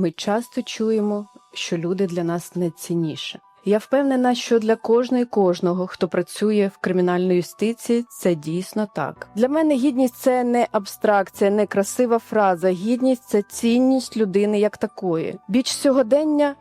Ми часто чуємо, що люди для нас не цінніше. Я впевнена, що для кожної кожного, хто працює в кримінальній юстиції, це дійсно так. Для мене гідність це не абстракція, не красива фраза. Гідність це цінність людини як такої. Біч сьогодення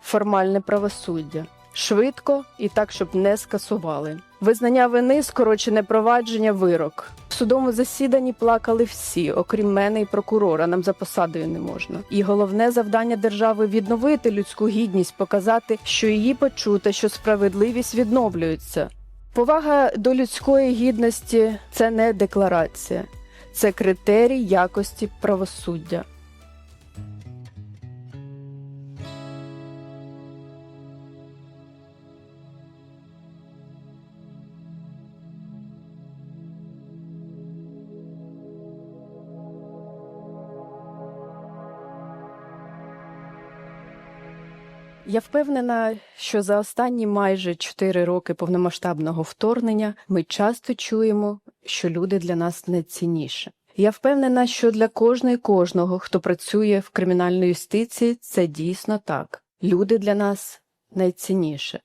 формальне правосуддя. Швидко і так, щоб не скасували. Визнання вини, скорочене провадження, вирок. В судовому засіданні плакали всі, окрім мене і прокурора. Нам за посадою не можна. І головне завдання держави відновити людську гідність, показати, що її почута, що справедливість відновлюється. Повага до людської гідності це не декларація, це критерій якості правосуддя. Я впевнена, що за останні майже 4 роки повномасштабного вторгнення ми часто чуємо, що люди для нас не цінніше. Я впевнена, що для кожної кожного, хто працює в кримінальній юстиції, це дійсно так. Люди для нас найцінніше.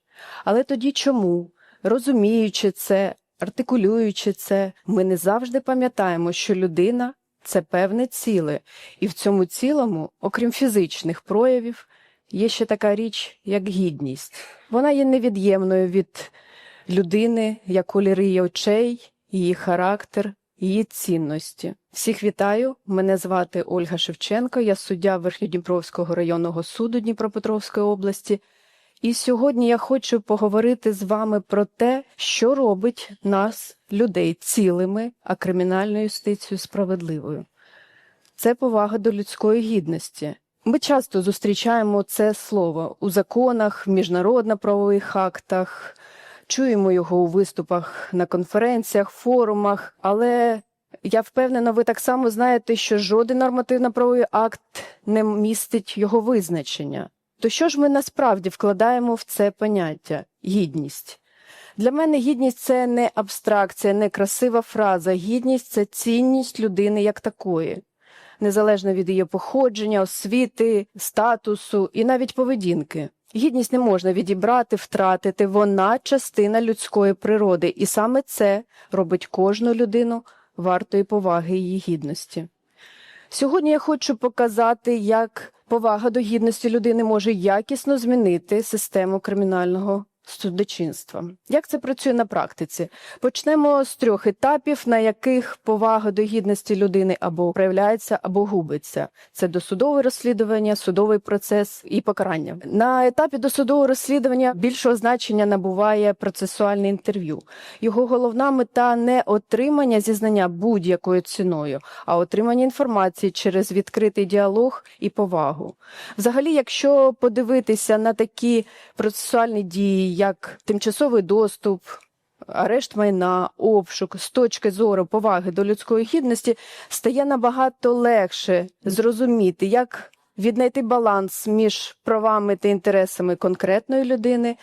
Але тоді чому, розуміючи це, артикулюючи це, ми не завжди пам'ятаємо, що людина це певне ціле, і в цьому цілому, окрім фізичних проявів, Є ще така річ, як гідність. Вона є невід'ємною від людини, як кольори її очей, її характер, її цінності. Всіх вітаю! Мене звати Ольга Шевченко, я суддя Верхньодніпровського районного суду Дніпропетровської області. І сьогодні я хочу поговорити з вами про те, що робить нас, людей, цілими, а кримінальну юстицію справедливою. Це повага до людської гідності. Ми часто зустрічаємо це слово у законах, міжнародно-правових актах, чуємо його у виступах на конференціях, форумах, але я впевнена, ви так само знаєте, що жоден нормативно-правовий акт не містить його визначення. То що ж ми насправді вкладаємо в це поняття гідність? Для мене гідність це не абстракція, не красива фраза. Гідність це цінність людини як такої незалежно від її походження, освіти, статусу і навіть поведінки. Гідність не можна відібрати, втратити, вона частина людської природи, і саме це робить кожну людину вартої поваги її гідності. Сьогодні я хочу показати, як повага до гідності людини може якісно змінити систему кримінального судочинства. Як це працює на практиці? Почнемо з трьох етапів, на яких повага до гідності людини або проявляється, або губиться. Це досудове розслідування, судовий процес і покарання. На етапі досудового розслідування більшого значення набуває процесуальне інтерв'ю. Його головна мета не отримання зізнання будь-якою ціною, а отримання інформації через відкритий діалог і повагу. Взагалі, якщо подивитися на такі процесуальні дії, як тимчасовий доступ, арешт майна, обшук з точки зору поваги до людської гідності, стає набагато легше зрозуміти, як віднайти баланс між правами та інтересами конкретної людини.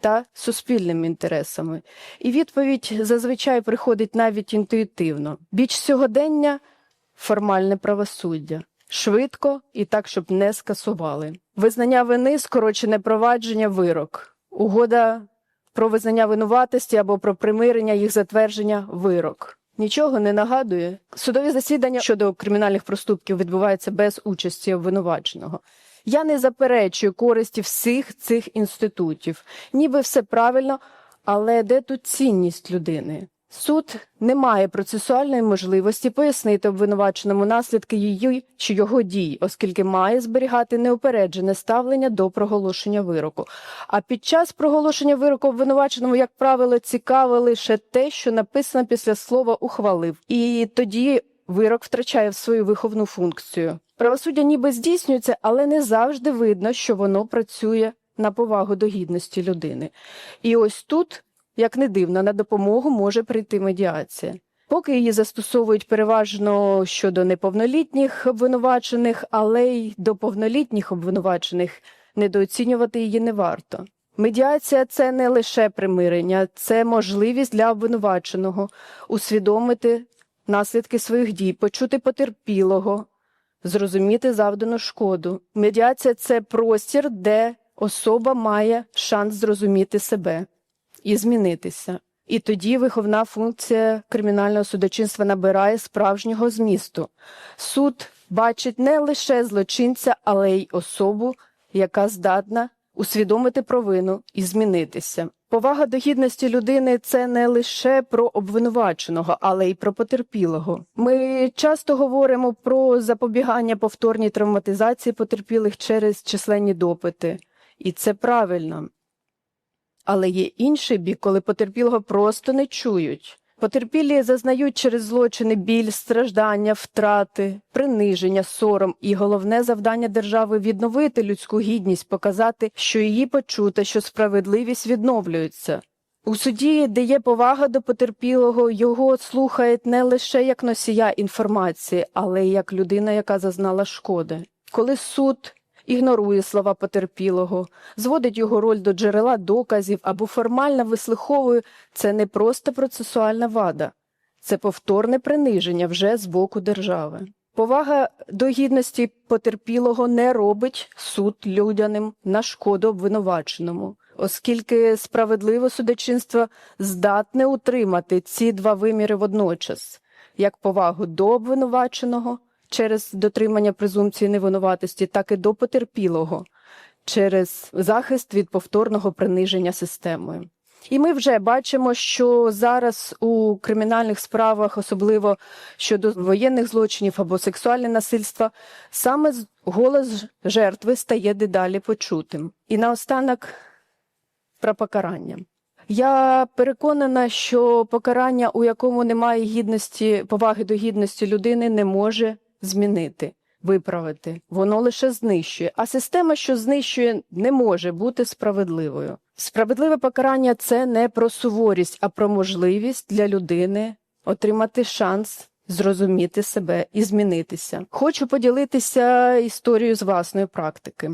Та суспільними інтересами. І відповідь зазвичай приходить навіть інтуїтивно. Біч сьогодення формальне правосуддя. Швидко і так, щоб не скасували. Визнання вини, скорочене провадження, вирок. Угода про визнання винуватості або про примирення їх затвердження вирок. Нічого не нагадує. Судові засідання щодо кримінальних проступків відбуваються без участі обвинуваченого. Я не заперечую користі всіх цих інститутів, ніби все правильно, але де тут цінність людини? Суд не має процесуальної можливості пояснити обвинуваченому наслідки її чи його дій, оскільки має зберігати неупереджене ставлення до проголошення вироку. А під час проголошення вироку обвинуваченому, як правило, цікаве лише те, що написано після слова ухвалив, і тоді вирок втрачає свою виховну функцію. Правосуддя ніби здійснюється, але не завжди видно, що воно працює на повагу до гідності людини. І ось тут як не дивно, на допомогу може прийти медіація. Поки її застосовують переважно щодо неповнолітніх обвинувачених, але й до повнолітніх обвинувачених недооцінювати її не варто. Медіація це не лише примирення, це можливість для обвинуваченого усвідомити наслідки своїх дій, почути потерпілого, зрозуміти завдану шкоду. Медіація це простір, де особа має шанс зрозуміти себе і змінитися. І тоді виховна функція кримінального судочинства набирає справжнього змісту. Суд бачить не лише злочинця, але й особу, яка здатна усвідомити провину і змінитися. Повага до гідності людини це не лише про обвинуваченого, але й про потерпілого. Ми часто говоримо про запобігання повторній травматизації потерпілих через численні допити, і це правильно. Але є інший бік, коли потерпілого просто не чують. Потерпілі зазнають через злочини біль, страждання, втрати, приниження, сором, і головне завдання держави відновити людську гідність, показати, що її почута, що справедливість відновлюється. У суді, де є повага до потерпілого, його слухають не лише як носія інформації, але й як людина, яка зазнала шкоди. Коли суд ігнорує слова потерпілого, зводить його роль до джерела доказів або формально вислуховує, це не просто процесуальна вада, це повторне приниження вже з боку держави. Повага до гідності потерпілого не робить суд людяним на шкоду обвинуваченому, оскільки справедливе судочинство здатне утримати ці два виміри водночас, як повагу до обвинуваченого через дотримання презумпції невинуватості, так і до потерпілого через захист від повторного приниження системою. І ми вже бачимо, що зараз у кримінальних справах, особливо щодо воєнних злочинів або сексуальне насильство, саме голос жертви стає дедалі почутим. І наостанок про покарання. Я переконана, що покарання, у якому немає гідності, поваги до гідності людини, не може змінити, виправити. Воно лише знищує. А система, що знищує, не може бути справедливою. Справедливе покарання це не про суворість, а про можливість для людини отримати шанс зрозуміти себе і змінитися. Хочу поділитися історією з власної практики.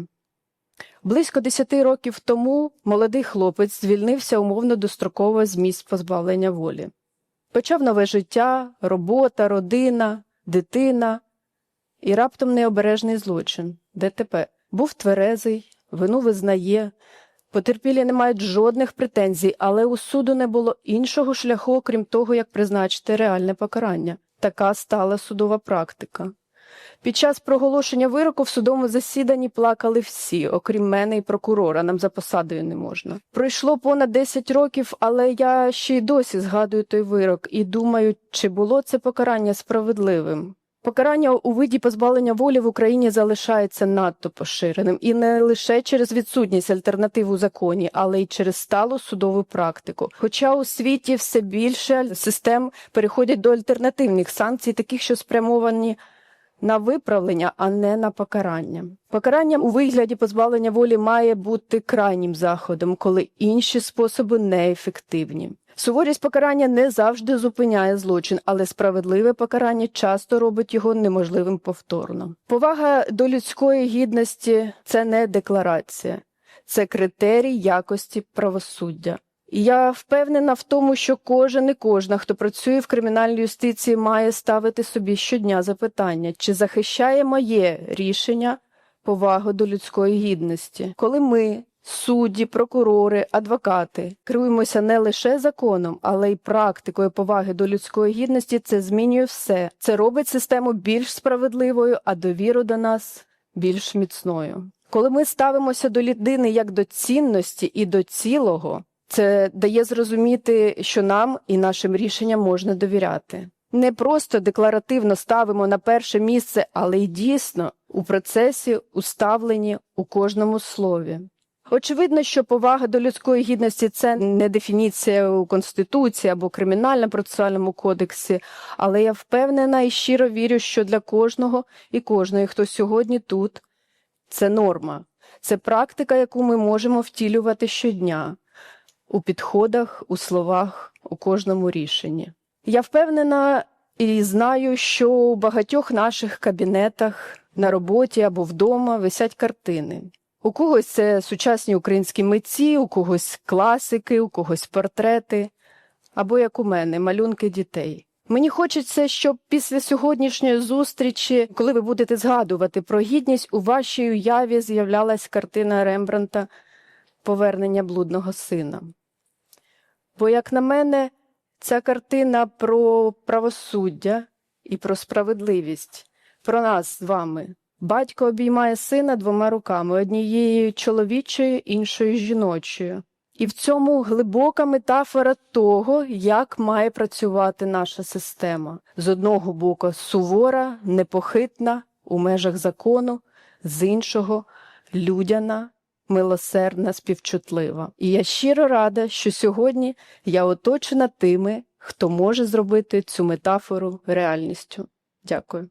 Близько 10 років тому молодий хлопець звільнився умовно достроково з місць позбавлення волі. Почав нове життя, робота, родина, дитина і раптом необережний злочин ДТП. Був тверезий, вину визнає. Потерпілі не мають жодних претензій, але у суду не було іншого шляху, окрім того, як призначити реальне покарання. Така стала судова практика. Під час проголошення вироку в судовому засіданні плакали всі, окрім мене і прокурора, нам за посадою не можна. Пройшло понад 10 років, але я ще й досі згадую той вирок і думаю, чи було це покарання справедливим. Покарання у виді позбавлення волі в Україні залишається надто поширеним і не лише через відсутність альтернатив у законі, але й через сталу судову практику. Хоча у світі все більше систем переходять до альтернативних санкцій, таких, що спрямовані на виправлення, а не на покарання. Покарання у вигляді позбавлення волі має бути крайнім заходом, коли інші способи неефективні. Суворість покарання не завжди зупиняє злочин, але справедливе покарання часто робить його неможливим повторно. Повага до людської гідності це не декларація, це критерій якості правосуддя. Я впевнена в тому, що кожен і кожна, хто працює в кримінальній юстиції, має ставити собі щодня запитання, чи захищає моє рішення повагу до людської гідності, коли ми. Судді, прокурори, адвокати керуємося не лише законом, але й практикою поваги до людської гідності. Це змінює все. Це робить систему більш справедливою, а довіру до нас більш міцною. Коли ми ставимося до людини як до цінності і до цілого, це дає зрозуміти, що нам і нашим рішенням можна довіряти. Не просто декларативно ставимо на перше місце, але й дійсно у процесі уставлені у кожному слові. Очевидно, що повага до людської гідності це не дефініція у Конституції або Кримінально-процесуальному кодексі, але я впевнена і щиро вірю, що для кожного і кожної, хто сьогодні тут, це норма, це практика, яку ми можемо втілювати щодня у підходах, у словах, у кожному рішенні. Я впевнена і знаю, що у багатьох наших кабінетах на роботі або вдома висять картини. У когось це сучасні українські митці, у когось класики, у когось портрети, або як у мене, малюнки дітей. Мені хочеться, щоб після сьогоднішньої зустрічі, коли ви будете згадувати про гідність, у вашій уяві з'являлась картина Рембранта Повернення блудного сина. Бо, як на мене, ця картина про правосуддя і про справедливість, про нас з вами. Батько обіймає сина двома руками, однією чоловічою, іншою жіночою. І в цьому глибока метафора того, як має працювати наша система. З одного боку сувора, непохитна у межах закону, з іншого людяна, милосердна, співчутлива. І я щиро рада, що сьогодні я оточена тими, хто може зробити цю метафору реальністю. Дякую.